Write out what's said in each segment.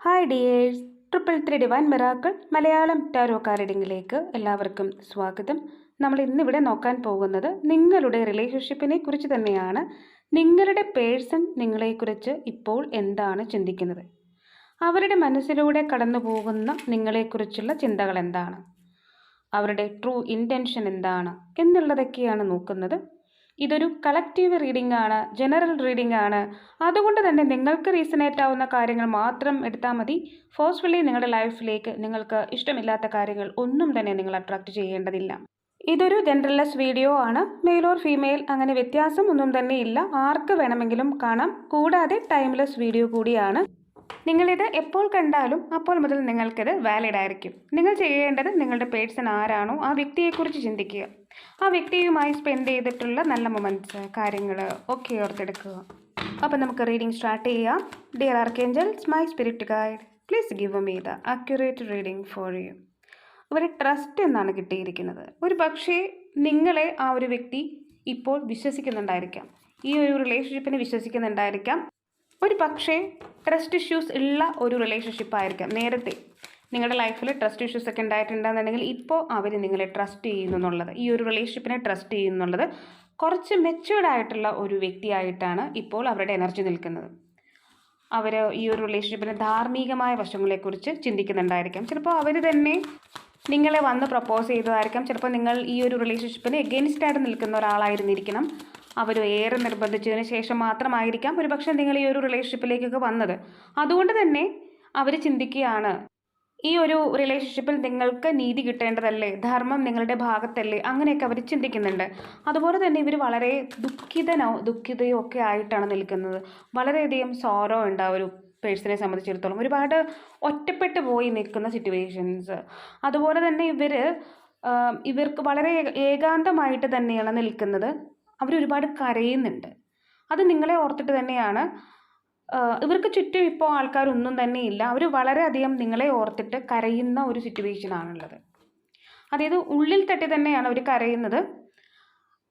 Hi dears triple three divine miracle Malayalam tarot കാർഡിങ്ങിലേക്ക് എല്ലാവർക്കും സ്വാഗതം. നമ്മൾ ഇന്നിവിടെ നോക്കാൻ പോകുന്നത് നിങ്ങളുടെ റിലേഷൻഷിപ്പിനെ കുറിച്ച് തന്നെയാണ്. നിങ്ങളുടെ പേഴ്സൺ നിങ്ങളെക്കുറിച്ച് ഇപ്പോൾ എന്താണ് ചിന്തിക്കുന്നത്? അവരുടെ മനസ്സിലൂടെ കടന്നു പോകുന്ന നിങ്ങളെക്കുറിച്ചുള്ള ചിന്തകൾ എന്താണ്? അവരുടെ ട്രൂ ഇന്റൻഷൻ എന്താണ്? എന്നുള്ളതൊക്കെയാണ് നോക്കുന്നത്. ഇതൊരു കളക്റ്റീവ് റീഡിംഗ് ആണ് ജനറൽ റീഡിംഗ് ആണ്. അതുകൊണ്ട് തന്നെ നിങ്ങൾക്ക് റീസണേറ്റ് ആവുന്ന കാര്യങ്ങൾ മാത്രം എടുത്താൽ മതി. ഫോഴ്സ്ഫുള്ളി നിങ്ങളുടെ ലൈഫിലേക്ക് നിങ്ങൾക്ക് ഇഷ്ടമില്ലാത്ത കാര്യങ്ങൾ ഒന്നും തന്നെ നിങ്ങൾ അട്രാക്റ്റ് ചെയ്യേണ്ടതില്ല. ഇതൊരു ജനറൽലെസ് വീഡിയോ ആണ്. മെയിൽ ഓർ ഫീമെയിൽ അങ്ങനെ വ്യത്യാസം ഒന്നും തന്നെ ഇല്ല. ആർക്ക് വേണമെങ്കിലും കാണാം. കൂടാതെ ടൈംലെസ് വീഡിയോ കൂടിയാണ്. നിങ്ങളിത് എപ്പോൾ കണ്ടാലും അപ്പോൾ മുതൽ നിങ്ങൾക്കിത് വാലിഡ് ആയിരിക്കും. നിങ്ങൾ ചെയ്യേണ്ടത് നിങ്ങളുടെ പേഴ്സൺ ആരാണോ ആ വ്യക്തിയെക്കുറിച്ച് ചിന്തിക്കുക. ആ വ്യക്തിയുമായി സ്പെൻഡ് ചെയ്തിട്ടുള്ള നല്ല മൊമെന്റ്സ് കാര്യങ്ങൾ ഒക്കെ ഓർത്തെടുക്കുക. അപ്പം നമുക്ക് റീഡിംഗ് സ്റ്റാർട്ട് ചെയ്യാം. Dear archangels my spirit guide please give me the accurate reading for you ഒരു ട്രസ്റ്റ് എന്നാണ് കിട്ടിയിരിക്കുന്നത്. ഒരു പക്ഷേ നിങ്ങളെ ആ ഒരു വ്യക്തി ഇപ്പോൾ വിശ്വസിക്കുന്നുണ്ടായിരിക്കാം. ഈ ഒരു റിലേഷൻഷിപ്പിനെ വിശ്വസിക്കുന്നുണ്ടായിരിക്കാം. ഒരു പക്ഷേ ട്രസ്റ്റ് ഇഷ്യൂസ് ഉള്ള ഒരു റിലേഷൻഷിപ്പ് ആയിരിക്കാം നേരത്തെ. നിങ്ങളുടെ ലൈഫിൽ ട്രസ്റ്റ് ഇഷ്യൂസ് ഒക്കെ ഉണ്ടായിട്ടുണ്ടെന്നുണ്ടെങ്കിൽ ഇപ്പോൾ അവർ നിങ്ങളെ ട്രസ്റ്റ് ചെയ്യുന്നു എന്നുള്ളത് ഈ ഒരു റിലേഷൻഷിപ്പിനെ ട്രസ്റ്റ് ചെയ്യുന്നു എന്നുള്ളത് കുറച്ച് മെച്യൂർഡ് ആയിട്ടുള്ള ഒരു വ്യക്തിയായിട്ടാണ് ഇപ്പോൾ അവരുടെ എനർജി നിൽക്കുന്നത്. അവർ ഈ ഒരു റിലേഷൻഷിപ്പിന്റെ ധാർമ്മികമായ വശങ്ങളെക്കുറിച്ച് ചിന്തിക്കുന്നുണ്ടായിരിക്കാം. ചിലപ്പോൾ അവർ തന്നെ നിങ്ങളെ വന്ന് പ്രപ്പോസ് ചെയ്തതായിരിക്കാം. ചിലപ്പോൾ നിങ്ങൾ ഈ ഒരു റിലേഷൻഷിപ്പിന് എഗെയിൻസ്റ്റ് ആയിട്ട് നിൽക്കുന്ന ഒരാളായിരുന്നിരിക്കണം. അവർ ഏറെ നിർബന്ധിച്ചതിന് ശേഷം മാത്രമായിരിക്കാം ഒരുപക്ഷെ നിങ്ങൾ ഈ ഒരു റിലേഷൻഷിപ്പിലേക്കൊക്കെ വന്നത്. അതുകൊണ്ട് തന്നെ അവർ ചിന്തിക്കുകയാണ് ഈ ഒരു റിലേഷൻഷിപ്പിൽ നിങ്ങൾക്ക് നീതി കിട്ടേണ്ടതല്ലേ? ധർമ്മം നിങ്ങളുടെ ഭാഗത്തല്ലേ? അങ്ങനെയൊക്കെ അവർ ചിന്തിക്കുന്നുണ്ട്. അതുപോലെ തന്നെ ഇവർ വളരെ ദുഃഖിതനോ ദുഃഖിതയോ ഒക്കെ ആയിട്ടാണ് നിൽക്കുന്നത്. വളരെയധികം സോറോ ഉണ്ട് ആ ഒരു പേഴ്സണെ സംബന്ധിച്ചിടത്തോളം. ഒരുപാട് ഒറ്റപ്പെട്ടു പോയി നിൽക്കുന്ന സിറ്റുവേഷൻസ് അതുപോലെ തന്നെ ഇവർ ഇവർക്ക് വളരെ ഏകാന്തമായിട്ട് തന്നെയാണ് നിൽക്കുന്നത്. അവരൊരുപാട് കരയുന്നുണ്ട്. അത് നിങ്ങളെ ഓർത്തിട്ട് തന്നെയാണ് ഇവർക്ക് ചുറ്റും ഇപ്പോൾ ആൾക്കാരൊന്നും തന്നെ ഇല്ല. അവർ വളരെയധികം നിങ്ങളെ ഓർത്തിട്ട് കരയുന്ന ഒരു സിറ്റുവേഷനാണുള്ളത് അതായത് ഉള്ളിൽ തട്ടി തന്നെയാണ് അവർ കരയുന്നത്.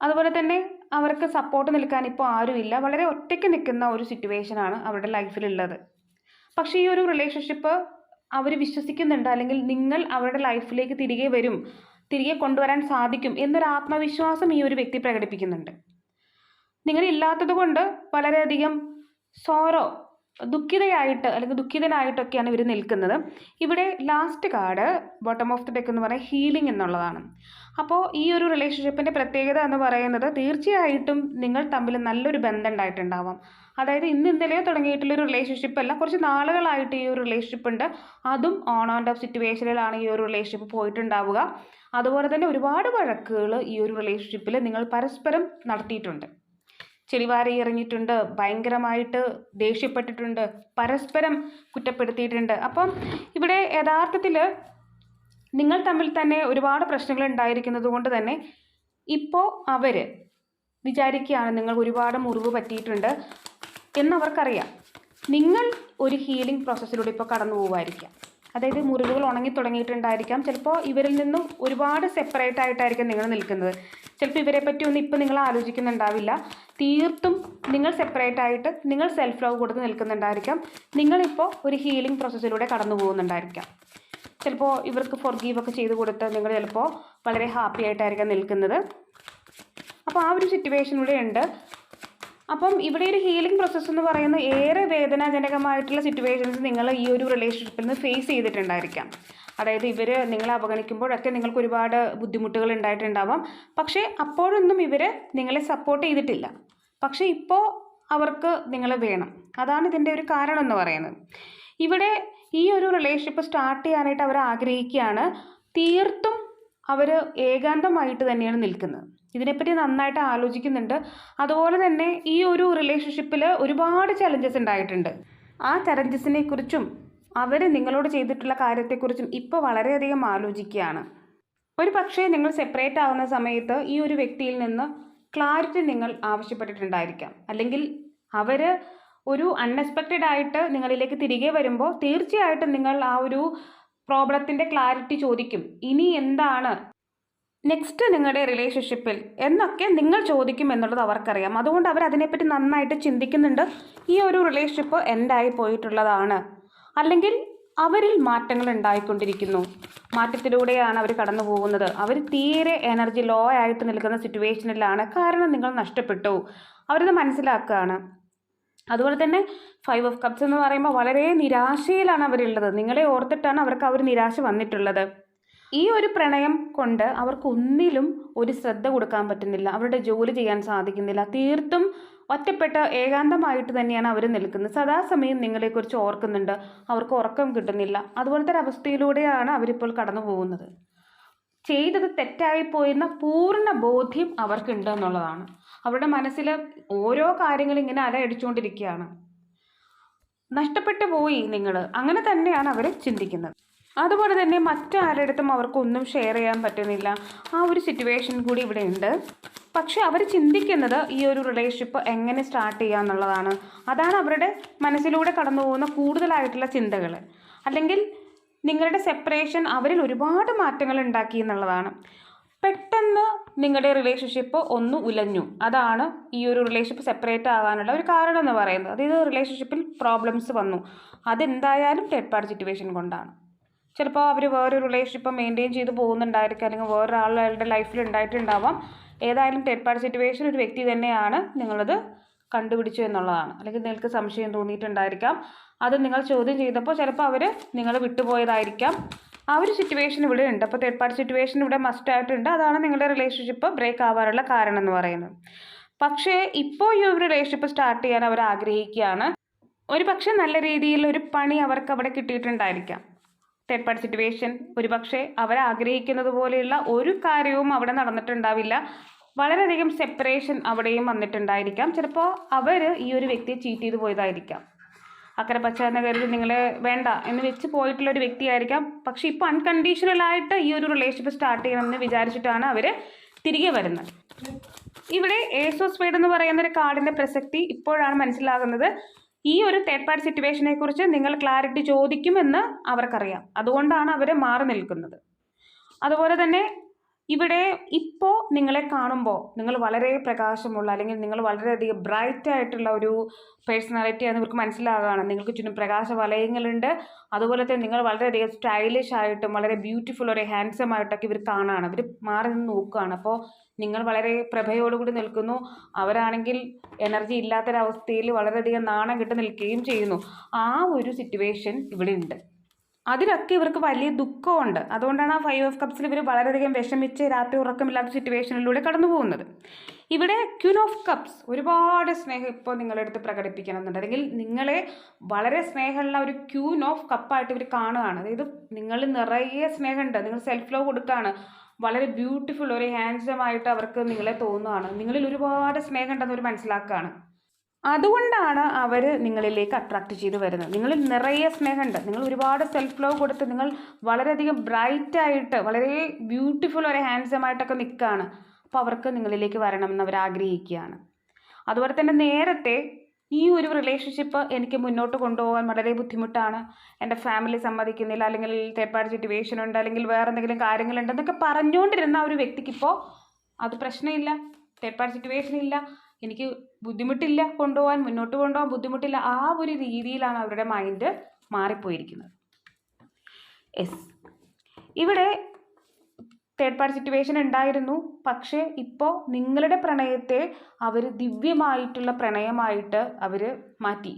അതുപോലെ തന്നെ അവർക്ക് സപ്പോർട്ട് നിൽക്കാൻ ഇപ്പോൾ ആരുമില്ല. വളരെ ഒറ്റയ്ക്ക് നിൽക്കുന്ന ഒരു സിറ്റുവേഷനാണ് അവരുടെ ലൈഫിലുള്ളത് പക്ഷേ ഈ ഒരു റിലേഷൻഷിപ്പ് അവർ വിശ്വസിക്കുന്നുണ്ട്. അല്ലെങ്കിൽ നിങ്ങൾ അവരുടെ ലൈഫിലേക്ക് തിരികെ വരും. തിരികെ കൊണ്ടുവരാൻ സാധിക്കും എന്നൊരു ആത്മവിശ്വാസം ഈ ഒരു വ്യക്തി പ്രകടിപ്പിക്കുന്നുണ്ട്. നിങ്ങളില്ലാത്തത് കൊണ്ട് വളരെയധികം സോറോ ദുഃഖിതയായിട്ട് അല്ലെങ്കിൽ ദുഃഖിതനായിട്ടൊക്കെയാണ് ഇവർ നിൽക്കുന്നത്. ഇവിടെ last card bottom of the deck എന്ന് പറയുന്നത് ഹീലിംഗ് എന്നുള്ളതാണ്. അപ്പോൾ ഈ ഒരു റിലേഷൻഷിപ്പിന്റെ പ്രത്യേകത എന്ന് പറയുന്നത് തീർച്ചയായിട്ടും നിങ്ങൾ തമ്മിൽ നല്ലൊരു ബന്ധം ഉണ്ടായിട്ടുണ്ടാവാം. അതായത് ഇന്ന് ഇന്നലെയോ തുടങ്ങിയിട്ടുള്ള ഒരു റിലേഷൻഷിപ്പ് അല്ല കുറച്ച് നാളുകളായിട്ട് ഈ ഒരു റിലേഷൻഷിപ്പ് ഉണ്ട്. അതും ഓൺ ആൻഡ് ഓഫ് സിറ്റുവേഷനിലാണ് ഈ ഒരു റിലേഷൻഷിപ്പ് പോയിട്ടുണ്ടാവുക. അതുപോലെ തന്നെ ഒരുപാട് വഴക്കുകൾ ഈ ഒരു റിലേഷൻഷിപ്പിൽ നിങ്ങൾ പരസ്പരം നടത്തിയിട്ടുണ്ട്. ചെളിവാരി എറിഞ്ഞിട്ടുണ്ട് ഭയങ്കരമായിട്ട് ദേഷ്യപ്പെട്ടിട്ടുണ്ട് പരസ്പരം കുറ്റപ്പെടുത്തിയിട്ടുണ്ട്. അപ്പം ഇവിടെ യഥാർത്ഥത്തിൽ നിങ്ങൾ തമ്മിൽ തന്നെ ഒരുപാട് പ്രശ്നങ്ങൾ ഉണ്ടായിരിക്കുന്നത് കൊണ്ട് തന്നെ ഇപ്പോൾ അവർ വിചാരിക്കുകയാണ് നിങ്ങൾ ഒരുപാട് മുറിവ് പറ്റിയിട്ടുണ്ട് എന്നവർക്കറിയാം. നിങ്ങൾ ഒരു ഹീലിംഗ് പ്രോസസ്സിലൂടെ ഇപ്പോൾ കടന്നു പോകുമായിരിക്കാം അതായത് മുറിവുകൾ ഉണങ്ങി തുടങ്ങിയിട്ടുണ്ടായിരിക്കാം. ചിലപ്പോൾ ഇവരിൽ നിന്നും ഒരുപാട് സെപ്പറേറ്റ് ആയിട്ടായിരിക്കും നിങ്ങൾ നിൽക്കുന്നത്. ചിലപ്പോൾ ഇവരെ പറ്റി ഒന്നും ഇപ്പോൾ നിങ്ങൾ ആലോചിക്കുന്നുണ്ടാവില്ല. തീർത്തും നിങ്ങൾ സെപ്പറേറ്റ് ആയിട്ട് നിങ്ങൾ സെൽഫ് ലവ് കൊടുത്ത് നിൽക്കുന്നുണ്ടായിരിക്കാം. നിങ്ങളിപ്പോൾ ഒരു ഹീലിംഗ് പ്രോസസ്സിലൂടെ കടന്നു പോകുന്നുണ്ടായിരിക്കാം. ചിലപ്പോൾ ഇവർക്ക് ഫോർഗീവ് ഒക്കെ ചെയ്ത് കൊടുത്ത് നിങ്ങൾ ചിലപ്പോൾ വളരെ ഹാപ്പി ആയിട്ടായിരിക്കാം നിൽക്കുന്നത്. അപ്പോൾ ആ ഒരു സിറ്റുവേഷനിലൂടെ ഉണ്ട്. അപ്പം ഇവിടെ ഒരു ഹീലിംഗ് പ്രോസസ്സ് എന്ന് പറയുന്ന ഏറെ വേദനാജനകമായിട്ടുള്ള സിറ്റുവേഷൻസ് നിങ്ങൾ ഈ ഒരു റിലേഷൻഷിപ്പിൽ നിന്ന് ഫേസ് ചെയ്തിട്ടുണ്ടായിരിക്കാം. അതായത് ഇവർ നിങ്ങളെ അവഗണിക്കുമ്പോഴൊക്കെ നിങ്ങൾക്ക് ഒരുപാട് ബുദ്ധിമുട്ടുകൾ ഉണ്ടായിട്ടുണ്ടാവാം. പക്ഷേ അപ്പോഴൊന്നും ഇവർ നിങ്ങളെ സപ്പോർട്ട് ചെയ്തിട്ടില്ല. പക്ഷേ ഇപ്പോൾ അവർക്ക് നിങ്ങൾ വേണം. അതാണ് ഇതിന്റെ ഒരു കാരണം എന്ന് പറയുന്നത്. ഇവിടെ ഈ ഒരു റിലേഷൻഷിപ്പ് സ്റ്റാർട്ട് ചെയ്യാനായിട്ട് അവർ ആഗ്രഹിക്കുകയാണ്. തീർത്തും അവർ ഏകാന്തമായിട്ട് തന്നെയാണ് നിൽക്കുന്നത്. ഇതിനെപ്പറ്റി നന്നായിട്ട് ആലോചിക്കുന്നുണ്ട്. അതുപോലെ തന്നെ ഈ ഒരു റിലേഷൻഷിപ്പിൽ ഒരുപാട് ചലഞ്ചസ് ഉണ്ടായിട്ടുണ്ട്. ആ ചലഞ്ചസിനെ കുറിച്ചും അവർ നിങ്ങളോട് ചെയ്തിട്ടുള്ള കാര്യത്തെക്കുറിച്ചും ഇപ്പോൾ വളരെയധികം ആലോചിക്കുകയാണ്. ഒരു പക്ഷേ നിങ്ങൾ സെപ്പറേറ്റ് ആവുന്ന സമയത്ത് ഈ ഒരു വ്യക്തിയിൽ നിന്ന് ക്ലാരിറ്റി നിങ്ങൾ ആവശ്യപ്പെട്ടിട്ടുണ്ടായിരിക്കാം. അല്ലെങ്കിൽ അവർ ഒരു അൺഎക്സ്പെക്റ്റഡ് ആയിട്ട് നിങ്ങളിലേക്ക് തിരികെ വരുമ്പോൾ തീർച്ചയായിട്ടും നിങ്ങൾ ആ ഒരു പ്രോബ്ലത്തിന്റെ ക്ലാരിറ്റി ചോദിക്കും. ഇനി എന്താണ് നെക്സ്റ്റ് നിങ്ങളുടെ റിലേഷൻഷിപ്പിൽ എന്നൊക്കെ നിങ്ങൾ ചോദിക്കും എന്നുള്ളത് അവർക്കറിയാം. അതുകൊണ്ട് അവർ അതിനെപ്പറ്റി നന്നായിട്ട് ചിന്തിക്കുന്നുണ്ട്. ഈ ഒരു റിലേഷൻഷിപ്പ് എൻഡായി പോയിട്ടുള്ളതാണ്. അല്ലെങ്കിൽ അവരിൽ മാറ്റങ്ങൾ ഉണ്ടായിക്കൊണ്ടിരിക്കുന്നു. മാറ്റത്തിലൂടെയാണ് അവർ കടന്നു പോകുന്നത്. അവർ തീരെ എനർജി ലോ ആയിട്ട് നിൽക്കുന്ന സിറ്റുവേഷനിലാണ് കാരണം നിങ്ങൾ നഷ്ടപ്പെട്ടു. അവരത് മനസ്സിലാക്കുകയാണ്. അതുപോലെ തന്നെ ഫൈവ് ഓഫ് കപ്സ് എന്ന് പറയുമ്പോൾ വളരെ നിരാശയിലാണ് അവരുള്ളത്. നിങ്ങളെ ഓർത്തിട്ടാണ് അവർക്ക് ആ ഒരു നിരാശ വന്നിട്ടുള്ളത്. ഈ ഒരു പ്രണയം കൊണ്ട് അവർക്ക് ഒന്നിലും ഒരു ശ്രദ്ധ കൊടുക്കാൻ പറ്റുന്നില്ല. അവരുടെ ജോലി ചെയ്യാൻ സാധിക്കുന്നില്ല. തീർത്തും ഒറ്റപ്പെട്ട ഏകാന്തമായിട്ട് തന്നെയാണ് അവർ നിൽക്കുന്നത്. സദാസമയം നിങ്ങളെക്കുറിച്ച് ഓർക്കുന്നുണ്ട്. അവർക്ക് ഉറക്കം കിട്ടുന്നില്ല. അതുപോലത്തെ ഒരു അവസ്ഥയിലൂടെയാണ് അവരിപ്പോൾ കടന്നു പോകുന്നത്. ചെയ്തത് തെറ്റായിപ്പോയെന്ന പൂർണ ബോധ്യം അവർക്കുണ്ട് എന്നുള്ളതാണ്. അവരുടെ മനസ്സിൽ ഓരോ കാര്യങ്ങളും ഇങ്ങനെ അലയടിച്ചുകൊണ്ടിരിക്കുകയാണ്. നഷ്ടപ്പെട്ടു പോയി നിങ്ങൾ അങ്ങനെ തന്നെയാണ് അവർ ചിന്തിക്കുന്നത്. അതുപോലെ തന്നെ മറ്റാരുടെടുത്തും അവർക്കൊന്നും ഷെയർ ചെയ്യാൻ പറ്റുന്നില്ല. ആ ഒരു സിറ്റുവേഷൻ കൂടി ഇവിടെ ഉണ്ട്. പക്ഷെ അവർ ചിന്തിക്കുന്നത് ഈ ഒരു റിലേഷൻഷിപ്പ് എങ്ങനെ സ്റ്റാർട്ട് ചെയ്യുക എന്നുള്ളതാണ്. അതാണ് അവരുടെ മനസ്സിലൂടെ കടന്നു പോകുന്ന കൂടുതലായിട്ടുള്ള ചിന്തകൾ അല്ലെങ്കിൽ നിങ്ങളുടെ സെപ്പറേഷൻ അവരിൽ ഒരുപാട് മാറ്റങ്ങൾ ഉണ്ടാക്കി എന്നുള്ളതാണ്. പെട്ടെന്ന് നിങ്ങളുടെ റിലേഷൻഷിപ്പ് ഒന്ന് ഉലഞ്ഞു. അതാണ് ഈ ഒരു റിലേഷൻഷിപ്പ് സെപ്പറേറ്റ് ആകാനുള്ള ഒരു കാരണം എന്ന് പറയുന്നത്. അതായത് റിലേഷൻഷിപ്പിൽ പ്രോബ്ലംസ് വന്നു. അതെന്തായാലും തേർഡ് പാർട്ടി സിറ്റുവേഷൻ കൊണ്ടാണ്. ചിലപ്പോൾ അവർ വേറൊരു റിലേഷൻഷിപ്പ് മെയിന്റെയിൻ ചെയ്ത് പോകുന്നുണ്ടായിരിക്കും. അല്ലെങ്കിൽ വേറൊരാളുടെ ലൈഫിൽ ഉണ്ടായിട്ടുണ്ടാവാം. ഏതായാലും തേർഡ് പാർട്ടി സിറ്റുവേഷൻ ഒരു വ്യക്തി തന്നെയാണ് നിങ്ങളത് കണ്ടുപിടിച്ചു എന്നുള്ളതാണ്. അല്ലെങ്കിൽ നിങ്ങൾക്ക് സംശയം തോന്നിയിട്ടുണ്ടായിരിക്കാം. അത് നിങ്ങൾ ചോദ്യം ചെയ്തപ്പോൾ ചിലപ്പോൾ അവർ നിങ്ങൾ വിട്ടുപോയതായിരിക്കാം. ആ ഒരു സിറ്റുവേഷൻ ഇവിടെ ഉണ്ട്. അപ്പോൾ തേർഡ് പാർട്ടി സിറ്റുവേഷൻ ഇവിടെ മസ്റ്റ് ആയിട്ടുണ്ട്. അതാണ് നിങ്ങളുടെ റിലേഷൻഷിപ്പ് ബ്രേക്ക് ആവാനുള്ള കാരണം എന്ന് പറയുന്നത്. പക്ഷേ ഇപ്പോൾ ഈ ഒരു റിലേഷൻഷിപ്പ് സ്റ്റാർട്ട് ചെയ്യാൻ അവർ ആഗ്രഹിക്കുകയാണ്. ഒരു പക്ഷേ നല്ല രീതിയിൽ ഒരു പണി അവർക്ക് അവിടെ കിട്ടിയിട്ടുണ്ടായിരിക്കാം. പാർട്ടി സിറ്റുവേഷൻ ഒരുപക്ഷെ അവരാഗ്രഹിക്കുന്നത് പോലെയുള്ള ഒരു കാര്യവും അവിടെ നടന്നിട്ടുണ്ടാവില്ല. വളരെയധികം സെപ്പറേഷൻ അവിടെയും വന്നിട്ടുണ്ടായിരിക്കാം. ചിലപ്പോൾ അവർ ഈ ഒരു വ്യക്തിയെ ചീറ്റ് ചെയ്ത് പോയതായിരിക്കാം. അക്കരെ പച്ച കരുതി നിങ്ങളെ വേണ്ട എന്ന് വെച്ച് പോയിട്ടുള്ള ഒരു വ്യക്തിയായിരിക്കാം. പക്ഷേ ഇപ്പോൾ അൺകണ്ടീഷണൽ ആയിട്ട് ഈ ഒരു റിലേഷൻഷിപ്പ് സ്റ്റാർട്ട് ചെയ്യണമെന്ന് വിചാരിച്ചിട്ടാണ് അവർ തിരികെ വരുന്നത്. ഇവിടെ ഏസോസ്വേഡ് എന്ന് പറയുന്ന ഒരു കാർഡിന്റെ പ്രസക്തി ഇപ്പോഴാണ് മനസ്സിലാകുന്നത്. ഈ ഒരു തേർഡ് പാർട്ടി സിറ്റുവേഷനെ കുറിച്ച് നിങ്ങൾ ക്ലാരിറ്റി ചോദിക്കുമെന്ന് അവർക്കറിയാം. അതുകൊണ്ടാണ് അവർ മാറി നിൽക്കുന്നത്. അതുപോലെ തന്നെ ഇവിടെ ഇപ്പോൾ നിങ്ങളെ കാണുമ്പോൾ നിങ്ങൾ വളരെ പ്രകാശമുള്ള അല്ലെങ്കിൽ നിങ്ങൾ വളരെയധികം ബ്രൈറ്റ് ആയിട്ടുള്ള ഒരു പേഴ്സണാലിറ്റി ആണ് ഇവർക്ക് മനസ്സിലാകുകയാണ് നിങ്ങൾക്ക് ചുറ്റും പ്രകാശ വലയങ്ങളുണ്ട് അതുപോലെ തന്നെ നിങ്ങൾ വളരെയധികം സ്റ്റൈലിഷ് ആയിട്ടും വളരെ ബ്യൂട്ടിഫുൾ ഒരു ഹാൻഡ്സം ആയിട്ടൊക്കെ ഇവർ കാണുകയാണ് ഇവർ മാറി നിന്ന് നോക്കുകയാണ്. അപ്പോൾ നിങ്ങൾ വളരെ പ്രഭയോടുകൂടി നിൽക്കുന്നു. അവരാണെങ്കിൽ എനർജി ഇല്ലാത്തൊരവസ്ഥയിൽ വളരെയധികം നാണം കിട്ടി നിൽക്കുകയും ചെയ്യുന്നു. ആ ഒരു സിറ്റുവേഷൻ ഇവിടെ ഉണ്ട്. അതിലൊക്കെ ഇവർക്ക് വലിയ ദുഃഖമുണ്ട്. അതുകൊണ്ടാണ് ആ ഫൈവ് ഓഫ് കപ്സിൽ ഇവർ വളരെയധികം വിഷമിച്ച് രാത്രി ഉറക്കമില്ലാത്ത സിറ്റുവേഷനിലൂടെ കടന്നു പോകുന്നത് ഇവിടെ ക്യൂൻ ഓഫ് കപ്സ് ഒരുപാട് സ്നേഹം ഇപ്പോൾ നിങ്ങളുടെ അടുത്ത് പ്രകടിപ്പിക്കണമെന്നുണ്ട്. അല്ലെങ്കിൽ നിങ്ങളെ വളരെ സ്നേഹമുള്ള ഒരു ക്യൂൻ ഓഫ് കപ്പായിട്ട് ഇവർ കാണുകയാണ്. അതായത് നിങ്ങൾ നിറയെ സ്നേഹമുണ്ട്. നിങ്ങൾ സെൽഫ് ലവ് കൊടുക്കുകയാണ് വളരെ ബ്യൂട്ടിഫുൾ ഒരു ഹാൻഡ്സം ആയിട്ട് അവർക്ക് നിങ്ങളെ തോന്നുകയാണ്. നിങ്ങളിൽ ഒരുപാട് സ്നേഹം ഉണ്ടെന്ന് അവർ മനസ്സിലാക്കുകയാണ്. അതുകൊണ്ടാണ് അവർ നിങ്ങളിലേക്ക് അട്രാക്റ്റ് ചെയ്ത് വരുന്നത്. നിങ്ങളിൽ നിറയെ സ്നേഹമുണ്ട്. നിങ്ങൾ ഒരുപാട് സെൽഫ് ലവ് കൊടുത്ത് നിങ്ങൾ വളരെയധികം ബ്രൈറ്റായിട്ട് വളരെ ബ്യൂട്ടിഫുൾ ഒരു ഹാൻഡ്സമായിട്ടൊക്കെ നിൽക്കുകയാണ്. അപ്പോൾ അവർക്ക് നിങ്ങളിലേക്ക് വരണമെന്ന് അവർ ആഗ്രഹിക്കുകയാണ്. അതുപോലെ തന്നെ നേരത്തെ ഈ ഒരു റിലേഷൻഷിപ്പ് എനിക്ക് മുന്നോട്ട് കൊണ്ടുപോകാൻ വളരെ ബുദ്ധിമുട്ടാണ്. എന്റെ ഫാമിലി സമ്മതിക്കുന്നില്ല അല്ലെങ്കിൽ പാർട്ടി സിറ്റുവേഷൻ ഉണ്ട് അല്ലെങ്കിൽ വേറെ എന്തെങ്കിലും കാര്യങ്ങളുണ്ട് എന്നൊക്കെ പറഞ്ഞുകൊണ്ടിരുന്ന ആ ഒരു വ്യക്തിക്ക് ഇപ്പോൾ അത് പ്രശ്നമില്ല പാർട്ടി സിറ്റുവേഷൻ ഇല്ല. എനിക്ക് ബുദ്ധിമുട്ടില്ല കൊണ്ടുപോകാൻ മുന്നോട്ട് കൊണ്ടുപോകാൻ ബുദ്ധിമുട്ടില്ല ആ ഒരു രീതിയിലാണ് അവരുടെ മൈൻഡ് മാറിപ്പോയിരിക്കുന്നത്. എസ് ഇവിടെ തേർഡ് പാർട്ടി സിറ്റുവേഷൻ ഉണ്ടായിരുന്നു. പക്ഷേ ഇപ്പോൾ നിങ്ങളുടെ പ്രണയത്തെ അവർ ദിവ്യമായിട്ടുള്ള പ്രണയമായിട്ട് അവർ മാറ്റി.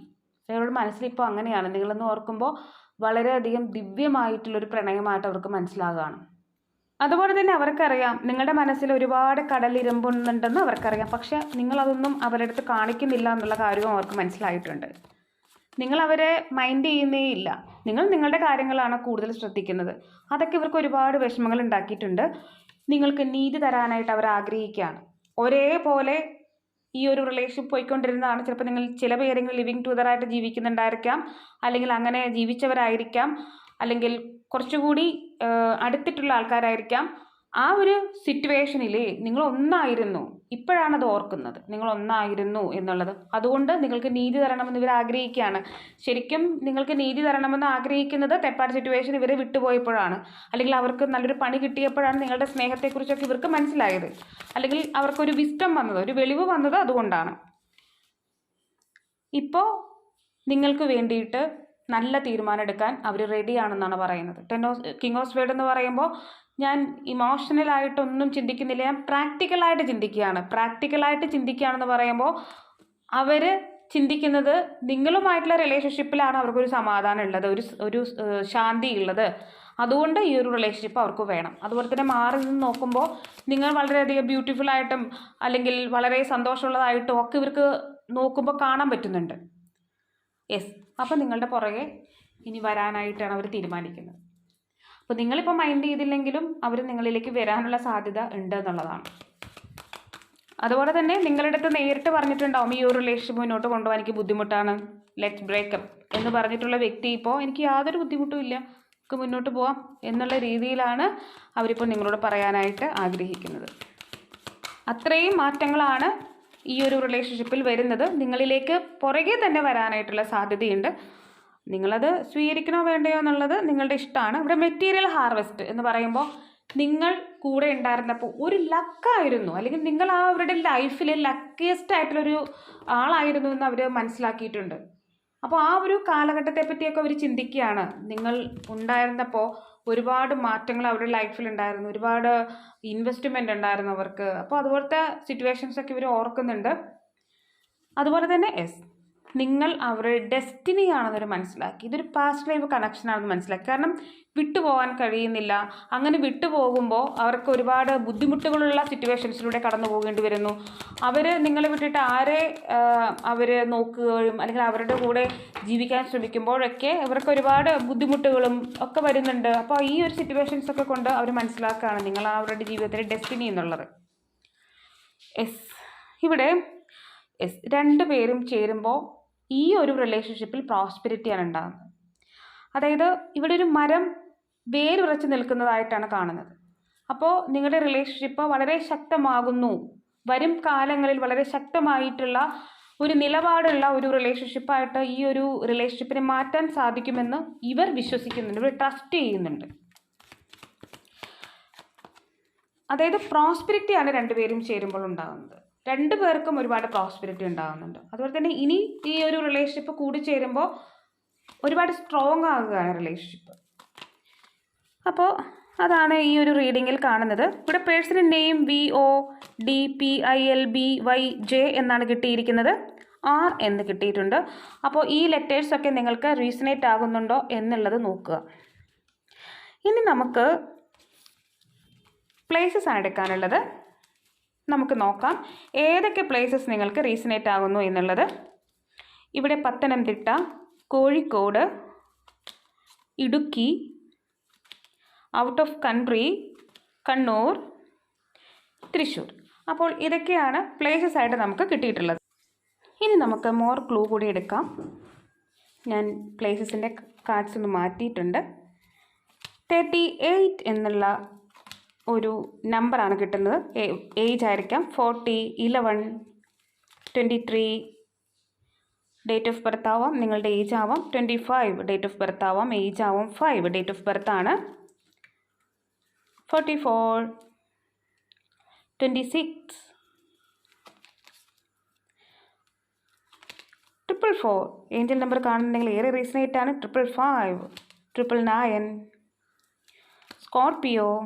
അവരുടെ മനസ്സിലിപ്പോൾ അങ്ങനെയാണ്. നിങ്ങളെന്ന് ഓർക്കുമ്പോൾ വളരെയധികം ദിവ്യമായിട്ടുള്ളൊരു പ്രണയമായിട്ട് അവർക്ക് മനസ്സിലാകുകയാണ് അതുപോലെ തന്നെ അവർക്കറിയാം. നിങ്ങളുടെ മനസ്സിൽ ഒരുപാട് കടലിരമ്പുന്നുണ്ടെന്ന് അവർക്കറിയാം. പക്ഷെ നിങ്ങളതൊന്നും അവരുടെ അടുത്ത് കാണിക്കുന്നില്ല എന്നുള്ള കാര്യവും അവർക്ക് മനസ്സിലായിട്ടുണ്ട്. നിങ്ങൾ അവരെ മൈൻഡ് ചെയ്യുന്നേ ഇല്ല. നിങ്ങൾ നിങ്ങളുടെ കാര്യങ്ങളാണ് കൂടുതൽ ശ്രദ്ധിക്കുന്നത്. അതൊക്കെ ഇവർക്ക് ഒരുപാട് വിഷമങ്ങൾ ഉണ്ടാക്കിയിട്ടുണ്ട്. നിങ്ങൾക്ക് നീതി തരാനായിട്ട് അവർ ആഗ്രഹിക്കുകയാണ്. ഒരേപോലെ ഈ ഒരു റിലേഷൻ പോയിക്കൊണ്ടിരുന്നതാണ്. ചിലപ്പോൾ നിങ്ങൾ ചില പേരെങ്കിലും ലിവിങ് ടുഗദറായിട്ട് ജീവിക്കുന്നുണ്ടായിരിക്കാം. അല്ലെങ്കിൽ അങ്ങനെ ജീവിച്ചവരായിരിക്കാം. അല്ലെങ്കിൽ കുറച്ചുകൂടി അടുത്തിട്ടുള്ള ആൾക്കാരായിരിക്കാം. ആ ഒരു സിറ്റുവേഷനിൽ നിങ്ങൾ ഒന്നായിരുന്നു ഇപ്പോഴാണ് അത് ഓർക്കുന്നത്. നിങ്ങൾ ഒന്നായിരുന്നു എന്നുള്ളത്. അതുകൊണ്ട് നിങ്ങൾക്ക് നീതി തരണമെന്ന് ഇവർ ആഗ്രഹിക്കുകയാണ്. ശരിക്കും നിങ്ങൾക്ക് നീതി തരണമെന്ന് ആഗ്രഹിക്കുന്നത് തെപ്പാട് സിറ്റുവേഷൻ ഇവരെ വിട്ടുപോയപ്പോഴാണ്. അല്ലെങ്കിൽ അവർക്ക് നല്ലൊരു പണി കിട്ടിയപ്പോഴാണ് നിങ്ങളുടെ സ്നേഹത്തെക്കുറിച്ചൊക്കെ ഇവർക്ക് മനസ്സിലായത്. അല്ലെങ്കിൽ അവർക്കൊരു വിസ്റ്റം വന്നത് ഒരു വെളിവ് വന്നത് അതുകൊണ്ടാണ്. ഇപ്പോൾ നിങ്ങൾക്ക് വേണ്ടിയിട്ട് നല്ല തീരുമാനം എടുക്കാൻ അവർ റെഡിയാണെന്നാണ് പറയുന്നത്. Ten of king of sword എന്ന് പറയുമ്പോൾ ഞാൻ ഇമോഷണലായിട്ടൊന്നും ചിന്തിക്കുന്നില്ല. ഞാൻ പ്രാക്ടിക്കലായിട്ട് ചിന്തിക്കുകയാണ്. പ്രാക്ടിക്കലായിട്ട് ചിന്തിക്കുകയാണെന്ന് പറയുമ്പോൾ അവർ ചിന്തിക്കുന്നത് നിങ്ങളുമായിട്ടുള്ള റിലേഷൻഷിപ്പിലാണ് അവർക്കൊരു സമാധാനം ഉള്ളത് ഒരു ഒരു ശാന്തി ഉള്ളത് അതുകൊണ്ട് ഈ ഒരു റിലേഷൻഷിപ്പ് അവർക്ക് വേണം. അതുപോലെ തന്നെ മാറി നിന്ന് നോക്കുമ്പോൾ നിങ്ങൾ വളരെയധികം ബ്യൂട്ടിഫുൾ ആയിട്ടും അല്ലെങ്കിൽ വളരെ സന്തോഷമുള്ളതായിട്ടും ഒക്കെ ഇവർക്ക് നോക്കുമ്പോൾ കാണാൻ പറ്റുന്നുണ്ട്. യെസ്. അപ്പോൾ നിങ്ങളുടെ പുറകെ ഇനി വരാനായിട്ടാണ് അവർ തീരുമാനിക്കുന്നത്. അപ്പോൾ നിങ്ങളിപ്പോൾ മൈൻഡ് ചെയ്തില്ലെങ്കിലും അവർ നിങ്ങളിലേക്ക് വരാനുള്ള സാധ്യത ഉണ്ട് എന്നുള്ളതാണ് അതുപോലെ തന്നെ നിങ്ങളുടെ അടുത്ത് നേരിട്ട് പറഞ്ഞിട്ടുണ്ടാവും ഈ ഒരു റിലേഷൻഷിപ്പ് മുന്നോട്ട് കൊണ്ടുപോകാൻ എനിക്ക് ബുദ്ധിമുട്ടാണ്. ലെറ്റ് ബ്രേക്കപ്പ് എന്ന് പറഞ്ഞിട്ടുള്ള വ്യക്തി ഇപ്പോൾ എനിക്ക് യാതൊരു ബുദ്ധിമുട്ടും ഇല്ല. നമുക്ക് മുന്നോട്ട് പോവാം. എന്നുള്ള രീതിയിലാണ് അവരിപ്പോൾ നിങ്ങളോട് പറയാനായിട്ട് ആഗ്രഹിക്കുന്നത്. അത്രയും മാറ്റങ്ങളാണ് ഈ ഒരു റിലേഷൻഷിപ്പിൽ വരുന്നത് നിങ്ങളിലേക്ക് പുറകെ തന്നെ വരാനായിട്ടുള്ള സാധ്യതയുണ്ട്. നിങ്ങളത് സ്വീകരിക്കണോ വേണ്ടയോ എന്നുള്ളത് നിങ്ങളുടെ ഇഷ്ടമാണ്. ഇവിടെ മെറ്റീരിയൽ ഹാർവെസ്റ്റ് എന്ന് പറയുമ്പോൾ നിങ്ങൾ കൂടെ ഉണ്ടായിരുന്നപ്പോൾ ഒരു ലക്കായിരുന്നു അല്ലെങ്കിൽ നിങ്ങൾ ആ അവരുടെ ലൈഫിലെ ലക്കിയസ്റ്റ് ആയിട്ടുള്ളൊരു ആളായിരുന്നു എന്ന് അവർ മനസ്സിലാക്കിയിട്ടുണ്ട്. അപ്പോൾ ആ ഒരു കാലഘട്ടത്തെ പറ്റിയൊക്കെ അവർ ചിന്തിക്കുകയാണ്. നിങ്ങൾ ഉണ്ടായിരുന്നപ്പോൾ ഒരുപാട് മാറ്റങ്ങൾ അവരുടെ ലൈഫിൽ ഉണ്ടായിരുന്നു. ഒരുപാട് ഇൻവെസ്റ്റ്മെന്റ് ഉണ്ടായിരുന്നു അവർക്ക്. അപ്പോൾ അതുപോലത്തെ സിറ്റുവേഷൻസൊക്കെ ഇവർ ഓർക്കുന്നുണ്ട്. അതുപോലെ തന്നെ എസ് നിങ്ങൾ അവരുടെ ഡെസ്റ്റിനി ആണെന്നൊരു മനസ്സിലാക്കി. ഇതൊരു പാസ്റ്റ് ലൈഫ് കണക്ഷൻ ആണെന്ന് മനസ്സിലാക്കി. കാരണം വിട്ടുപോകാൻ കഴിയുന്നില്ല. അങ്ങനെ വിട്ടുപോകുമ്പോൾ അവർക്ക് ഒരുപാട് ബുദ്ധിമുട്ടുകളുള്ള സിറ്റുവേഷൻസിലൂടെ കടന്നു പോകേണ്ടി വരുന്നു. അവർ നിങ്ങളെ വിട്ടിട്ട് ആരെ അവർ നോക്കുകയും അല്ലെങ്കിൽ അവരുടെ കൂടെ ജീവിക്കാൻ ശ്രമിക്കുമ്പോഴൊക്കെ അവർക്ക് ഒരുപാട് ബുദ്ധിമുട്ടുകളും ഒക്കെ വരുന്നുണ്ട്. അപ്പോൾ ഈ ഒരു സിറ്റുവേഷൻസ് ഒക്കെ കൊണ്ട് അവർ മനസ്സിലാക്കുകയാണ് നിങ്ങൾ അവരുടെ ജീവിതത്തിലെ ഡെസ്റ്റിനി എന്നുള്ളത്. എസ് ഇവിടെ എസ് രണ്ട് പേരും ചേരുമ്പോൾ ഈ ഒരു റിലേഷൻഷിപ്പിൽ പ്രോസ്പെരിറ്റിയാണ് ഉണ്ടാകുന്നത് അതായത് ഇവിടെ ഒരു മരം വേരുറച്ച് നിൽക്കുന്നതായിട്ടാണ് കാണുന്നത്. അപ്പോൾ നിങ്ങളുടെ റിലേഷൻഷിപ്പ് വളരെ ശക്തമാകുന്നു. വരും കാലങ്ങളിൽ വളരെ ശക്തമായിട്ടുള്ള ഒരു നിലപാടുള്ള ഒരു റിലേഷൻഷിപ്പായിട്ട് ഈ ഒരു റിലേഷൻഷിപ്പിനെ മാറ്റാൻ സാധിക്കുമെന്ന് ഇവർ വിശ്വസിക്കുന്നുണ്ട്. ഇവർ ട്രസ്റ്റ് ചെയ്യുന്നുണ്ട്. അതായത് പ്രോസ്പിരിറ്റിയാണ് രണ്ടുപേരും ചേരുമ്പോൾ ഉണ്ടാകുന്നത്. രണ്ടു പേർക്കും ഒരുപാട് പ്രോസ്പിരിറ്റി ഉണ്ടാകുന്നുണ്ട് അതുപോലെ തന്നെ ഇനി ഈ ഒരു റിലേഷൻഷിപ്പ് കൂടി ചേരുമ്പോൾ ഒരുപാട് സ്ട്രോങ് ആകുകയാണ് റിലേഷൻഷിപ്പ് അപ്പോൾ അതാണ് ഈ ഒരു റീഡിങ്ങിൽ കാണുന്നത്. ഇവിടെ personal name V O D P I L B Y J എന്നാണ് കിട്ടിയിരിക്കുന്നത്. ആർ എന്ന് കിട്ടിയിട്ടുണ്ട്. അപ്പോൾ ഈ ലെറ്റേഴ്സൊക്കെ നിങ്ങൾക്ക് റീസണേറ്റ് ആകുന്നുണ്ടോ എന്നുള്ളത് നോക്കുക. ഇനി നമുക്ക് പ്ലേസസ് ആണ് എടുക്കാനുള്ളത്. നമുക്ക് നോക്കാം. ഏതൊക്കെ പ്ലേസസ് നിങ്ങൾക്ക് റീസനേറ്റ് ആകുന്നു എന്നുള്ളത്? ഇവിടെ Pathanamthitta Kozhikode Idukki out of country Kannur Thrissur. അപ്പോൾ ഇതൊക്കെയാണ് പ്ലേസസ് ആയിട്ട് നമുക്ക് കിട്ടിയിട്ടുള്ളത്. ഇനി നമുക്ക് മോർ ക്ലൂ കൂടി എടുക്കാം. ഞാൻ പ്ലേസസിന്റെ കാർഡ്സ് ഒന്ന് മാറ്റിയിട്ടുണ്ട്. തേർട്ടി എയ്റ്റ് എന്നുള്ള ഒരു നമ്പറാണ് കിട്ടുന്നത്. ഏജ് ആയിരിക്കാം. Forty eleven twenty three date of birth ആവാം. നിങ്ങളുടെ ഏജ് ആവാം. Twenty five date of birth ആവാം. ഏജ് ആവാം. ഫൈവ് ഡേറ്റ് ഓഫ് ബർത്ത് ആണ്. Forty four twenty six triple four. Angel number കാണുന്നുണ്ടെങ്കിൽ ഏറെ റീസണേറ്റ് ആണ്. Triple five triple nine Scorpio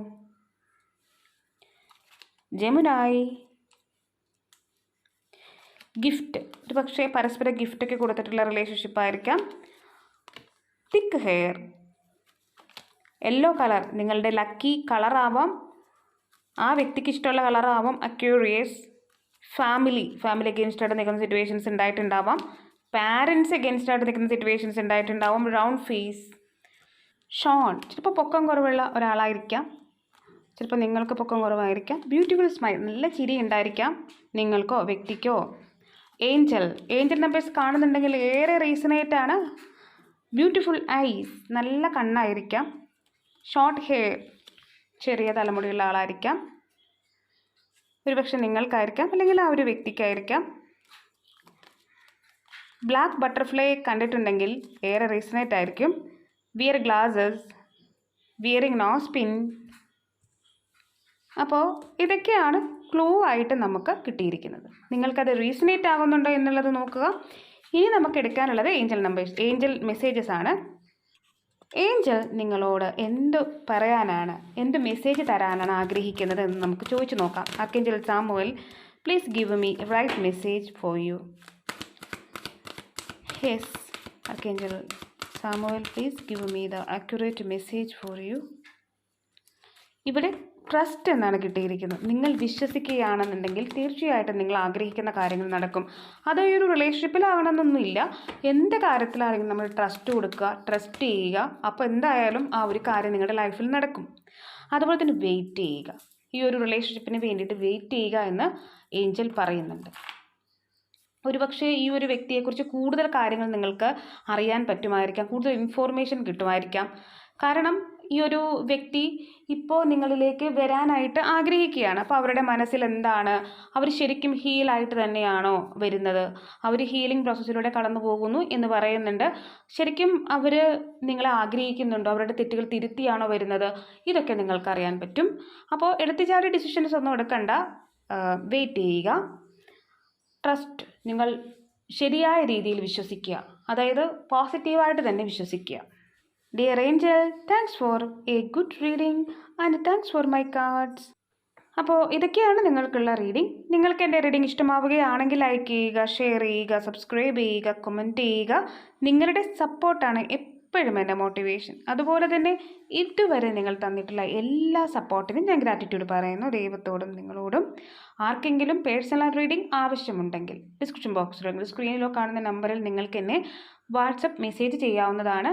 ജമുനായി. Gift. ഒരു പക്ഷേ പരസ്പര ഗിഫ്റ്റൊക്കെ കൊടുത്തിട്ടുള്ള റിലേഷൻഷിപ്പ് ആയിരിക്കാം തിക്ക് ഹെയർ. Yellow colour. നിങ്ങളുടെ ലക്കി കളറാവാം. ആ വ്യക്തിക്ക് ഇഷ്ടമുള്ള കളറാവാം. അക്യൂറിയസ് ഫാമിലി ഫാമിലി അഗെയിൻസ്റ്റ് ആയിട്ട് നിൽക്കുന്ന സിറ്റുവേഷൻസ് ഉണ്ടായിട്ടുണ്ടാവാം. പാരൻസ് അഗെയിൻസ്റ്റ് ആയിട്ട് നിൽക്കുന്ന സിറ്റുവേഷൻസ് ഉണ്ടായിട്ടുണ്ടാവും. Round face shown. ചിലപ്പോൾ പൊക്കം കുറവുള്ള ഒരാളായിരിക്കാം. ചിലപ്പോൾ നിങ്ങൾക്ക് പൊക്കം കുറവായിരിക്കാം. ബ്യൂട്ടിഫുൾ സ്മൈൽ നല്ല ചിരി ഉണ്ടായിരിക്കാം നിങ്ങൾക്കോ വ്യക്തിക്കോ. ഏഞ്ചൽ ഏഞ്ചൽ നമ്പേഴ്സ് കാണുന്നുണ്ടെങ്കിൽ ഏറെ റീസണായിട്ടാണ് ബ്യൂട്ടിഫുൾ ഐസ് നല്ല കണ്ണായിരിക്കാം. ഷോർട്ട് ഹെയർ ചെറിയ തലമുടിയുള്ള ആളായിരിക്കാം. ഒരുപക്ഷെ നിങ്ങൾക്കായിരിക്കാം അല്ലെങ്കിൽ ആ ഒരു വ്യക്തിക്കായിരിക്കാം. ബ്ലാക്ക് ബട്ടർഫ്ലൈ കണ്ടിട്ടുണ്ടെങ്കിൽ ഏറെ റീസണേറ്റ് ആയിരിക്കും. Wear glasses wearing nose pin അപ്പോൾ ഇതൊക്കെയാണ് ക്ലൂ ആയിട്ട് നമുക്ക് കിട്ടിയിരിക്കുന്നത്. നിങ്ങൾക്കത് റീസണേറ്റ് ആകുന്നുണ്ടോ എന്നുള്ളത് നോക്കുക. ഇനി നമുക്ക് എടുക്കാനുള്ളത് ഏഞ്ചൽ നമ്പേഴ്സ് ഏഞ്ചൽ മെസ്സേജസ് ആണ്. ഏഞ്ചൽ നിങ്ങളോട് എന്ത് പറയാനാണ് എന്ത് മെസ്സേജ് തരാനാണ് ആഗ്രഹിക്കുന്നത് എന്ന് നമുക്ക് ചോദിച്ചു നോക്കാം. Archangel Samuel please give me right message for you yes archangel Samuel please give me the accurate message for you ഇവിടെ ട്രസ്റ്റ് എന്നാണ് കിട്ടിയിരിക്കുന്നത്. നിങ്ങൾ വിശ്വസിക്കുകയാണെന്നുണ്ടെങ്കിൽ തീർച്ചയായിട്ടും നിങ്ങൾ ആഗ്രഹിക്കുന്ന കാര്യങ്ങൾ നടക്കും. അത് ഈ ഒരു റിലേഷൻഷിപ്പിലാവണമെന്നൊന്നുമില്ല എന്ത് കാര്യത്തിലാണെങ്കിലും നമ്മൾ ട്രസ്റ്റ് കൊടുക്കുക ട്രസ്റ്റ് ചെയ്യുക. അപ്പോൾ എന്തായാലും ആ ഒരു കാര്യം നിങ്ങളുടെ ലൈഫിൽ നടക്കും. അതുപോലെ തന്നെ വെയിറ്റ് ചെയ്യുക. ഈ ഒരു റിലേഷൻഷിപ്പിന് വേണ്ടിയിട്ട് വെയിറ്റ് ചെയ്യുക എന്ന് ഏഞ്ചൽ പറയുന്നുണ്ട്. ഒരുപക്ഷെ ഈ ഒരു വ്യക്തിയെക്കുറിച്ച് കൂടുതൽ കാര്യങ്ങൾ നിങ്ങൾക്ക് അറിയാൻ പറ്റുമായിരിക്കാം. കൂടുതൽ ഇൻഫോർമേഷൻ കിട്ടുമായിരിക്കാം. കാരണം ഈ ഒരു വ്യക്തി ഇപ്പോൾ നിങ്ങളിലേക്ക് വരാനായിട്ട് ആഗ്രഹിക്കുകയാണ്. അപ്പോൾ അവരുടെ മനസ്സിൽ എന്താണ്? അവർ ശരിക്കും ഹീലായിട്ട് തന്നെയാണോ വരുന്നത്? അവർ ഹീലിംഗ് പ്രോസസ്സിലൂടെ കടന്നു പോകുന്നു എന്ന് പറയുന്നുണ്ട്. ശരിക്കും അവർ നിങ്ങളെ ആഗ്രഹിക്കുന്നുണ്ടോ? അവരുടെ തെറ്റുകൾ തിരുത്തിയാണോ വരുന്നത്? ഇതൊക്കെ നിങ്ങൾക്കറിയാൻ പറ്റും. അപ്പോൾ എടുത്തുചാടി ഡിസിഷൻസ് ഒന്നും എടുക്കണ്ട. വെയിറ്റ് ചെയ്യുക. ട്രസ്റ്റ് നിങ്ങൾ ശരിയായ രീതിയിൽ വിശ്വസിക്കുക. അതായത് പോസിറ്റീവായിട്ട് തന്നെ വിശ്വസിക്കുക. Dear angel thanks for a good reading and thanks for my cards അപ്പോൾ ഇതൊക്കെയാണ് നിങ്ങൾക്കുള്ള റീഡിംഗ് നിങ്ങൾക്ക് എന്റെ റീഡിംഗ് ഇഷ്ടമാവുകയാണെങ്കിൽ ലൈക്ക് ചെയ്യുക ഷെയർ ചെയ്യുക സബ്സ്ക്രൈബ് ചെയ്യുക കമന്റ് ചെയ്യുക. നിങ്ങളുടെ സപ്പോർട്ടാണ് എപ്പോഴും എന്റെ മോട്ടിവേഷൻ അതുപോലെ തന്നെ ഇതുവരെ നിങ്ങൾ തന്നിട്ടുള്ള എല്ലാ സപ്പോർട്ടിനും ഞാൻ ഗ്രാറ്റിറ്റ്യൂഡ് പറയുന്നു ദൈവത്തോടും നിങ്ങളോടും. ആർക്കെങ്കിലും പേഴ്സണൽ റീഡിംഗ് ആവശ്യമുണ്ടെങ്കിൽ ഡിസ്ക്രിപ്ഷൻ ബോക്സിലോ സ്ക്രീനിലോ കാണുന്ന നമ്പറിൽ നിങ്ങൾക്ക് എന്നെ വാട്സപ്പ് മെസ്സേജ് ചെയ്യാവുന്നതാണ്.